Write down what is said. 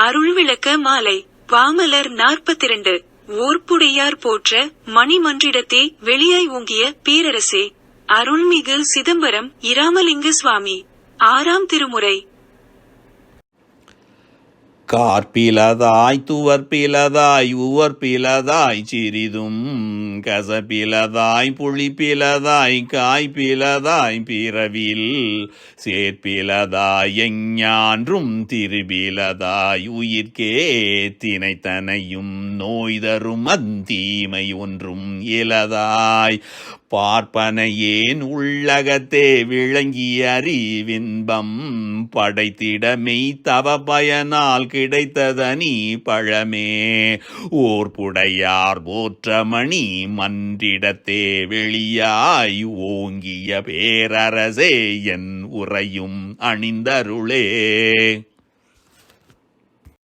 அருள் விளக்க மாலை. பாமலர் நாற்பத்திரண்டு. ஓர்ப்புடையார் போற்ற மணிமன்றிடத்தே வெளியாய் ஓங்கிய பேரரசே. அருள்மிகு சிதம்பரம் இராமலிங்க சுவாமி. ஆறாம் திருமுறை. கார்பிலதாய் துவர்பிலதாய் உவர்பிலதாய் சிறிதும் கசப்பிலதாய் புளிப்பிலதாய் காய்ப்பிலதாய் பிறவில் சேர்ப்பிலதாய் எஞ்ஞான்றும் திருபிலதாய் உயிர்க்கே தினைத்தனையும் நோய் தரும் அந்தீமை ஒன்றும் இலதாய். பார்ப்பனையேன் உள்ளகத்தே விளங்கிய அறிவின்பம் படைத்திடமை தவ பயனால் கிடைத்ததனி பழமே. ஓர்புடையார் போற்றமணி மன்றிடத்தே வெளியாய் ஓங்கிய பேரரசே என் உரையும் அணிந்தருளே.